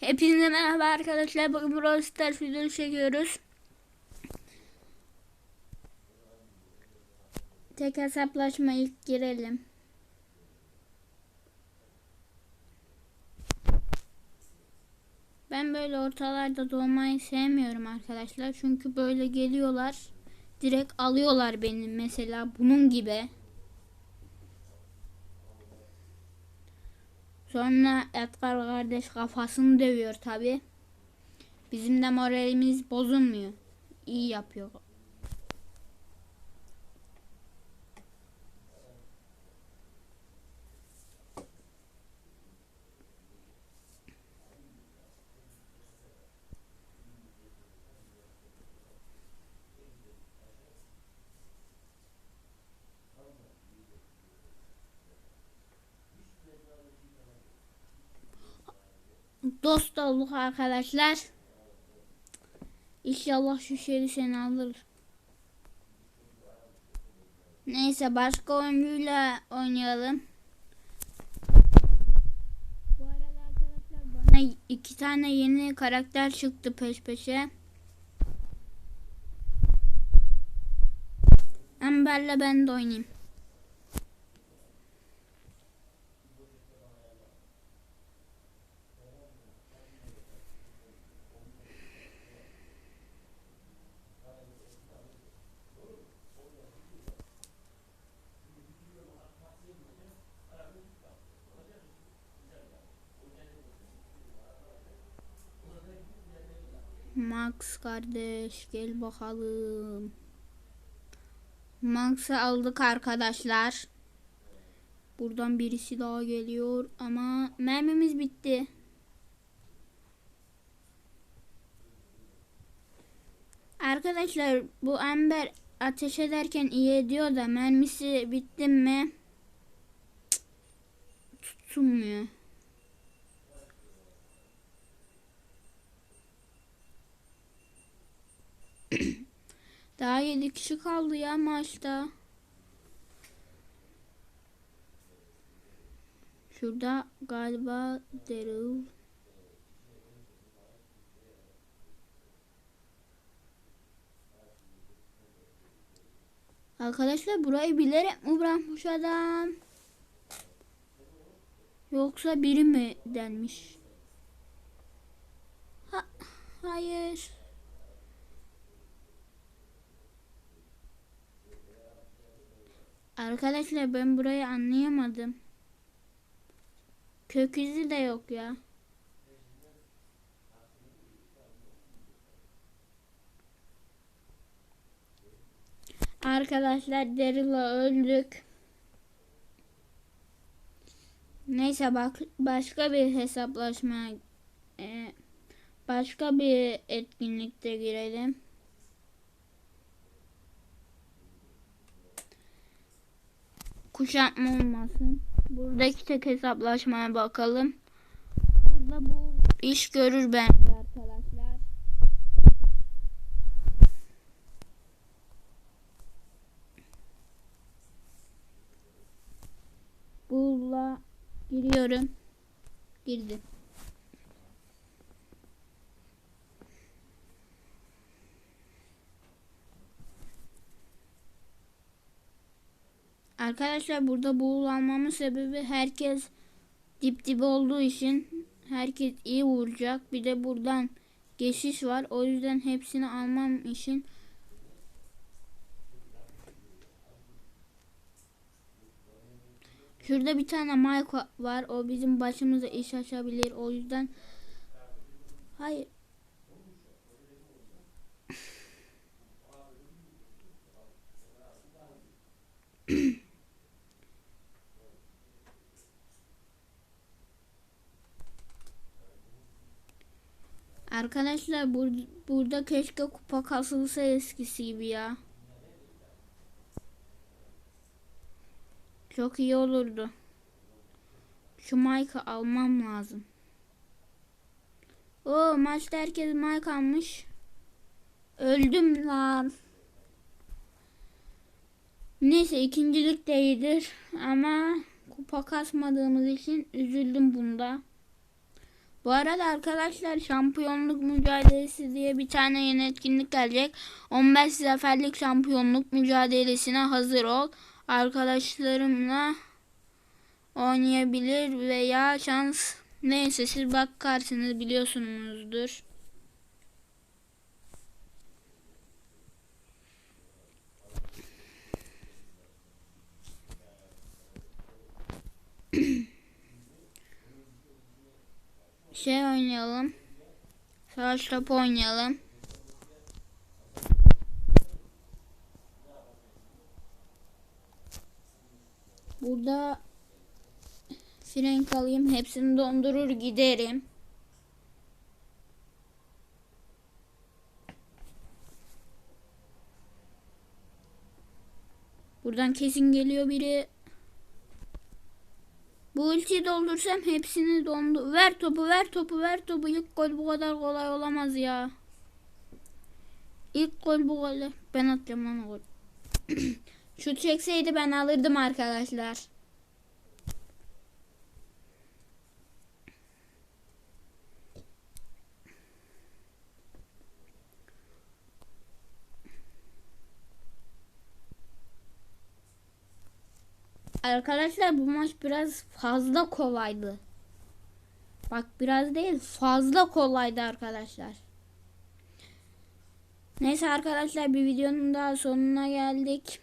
Hepinize merhaba arkadaşlar. Bugün Brawl Stars videosu çekiyoruz. Tek hesaplaşma ilk girelim. Ben böyle ortalarda doğmayı sevmiyorum arkadaşlar. Çünkü böyle geliyorlar. Direkt alıyorlar beni mesela bunun gibi. Sonra Edgar kardeş kafasını dövüyor tabi. Bizim de moralimiz bozulmuyor. İyi yapıyor. Dost olduk arkadaşlar. İnşallah şu şeri seni alır. Neyse başka oyuncuyla oynayalım. Bu arada arkadaşlar bana iki tane yeni karakter çıktı peş peşe. Amber'le ben de oynayayım. Max kardeş gel bakalım. Max'ı aldık arkadaşlar. Buradan birisi daha geliyor ama mermimiz bitti. Arkadaşlar bu Amber ateş ederken iyi ediyor da mermisi bitti mi Cık, tutulmuyor. Daha 7 kişi kaldı ya maçta. Şurada galiba Daryl. Arkadaşlar burayı bilerek mi bırakmış adam? Yoksa biri mi denmiş? Ha, hayır. Arkadaşlar ben burayı anlayamadım. Kök izi de yok ya. Arkadaşlar Daryl'a öldük. Neyse bak başka bir hesaplaşma e, başka bir etkinlikte girelim. Kuşatma olmasın. Buradaki tek hesaplaşmaya bakalım. Burada bu iş görür bence arkadaşlar. Bulla giriyorum. Girdim. Arkadaşlar burada buğul almamın sebebi herkes dip dibe olduğu için herkes iyi vuracak. Bir de buradan geçiş var. O yüzden hepsini almam için Şurada bir tane Mike var. O bizim başımıza iş açabilir. O yüzden Hayır. Arkadaşlar bur burada keşke kupa kasılsa eskisi gibi ya. Çok iyi olurdu. Şu Mike'ı almam lazım. O maçta herkes Mike almış. Öldüm lan. Neyse ikincilik de iyidir ama kupa kasmadığımız için üzüldüm bunda. Bu arada arkadaşlar şampiyonluk mücadelesi diye bir tane yeni etkinlik gelecek. 15 zaferlik şampiyonluk mücadelesine hazır ol. Arkadaşlarımla oynayabilir veya şans neyse siz bakarsınız biliyorsunuzdur. Şey oynayalım. Savaş topu oynayalım. Burada frenk alayım. Hepsini dondurur giderim. Buradan kesin geliyor biri. Bu ultiyi doldursam hepsini dondu. Ver topu ver topu ver topu. İlk gol bu kadar kolay olamaz ya. İlk gol bu gol. Ben atacağım lan o gol. Şut çekseydi ben alırdım arkadaşlar. Arkadaşlar bu maç biraz fazla kolaydı. Bak biraz değil fazla kolaydı arkadaşlar. Neyse arkadaşlar bir videonun daha sonuna geldik.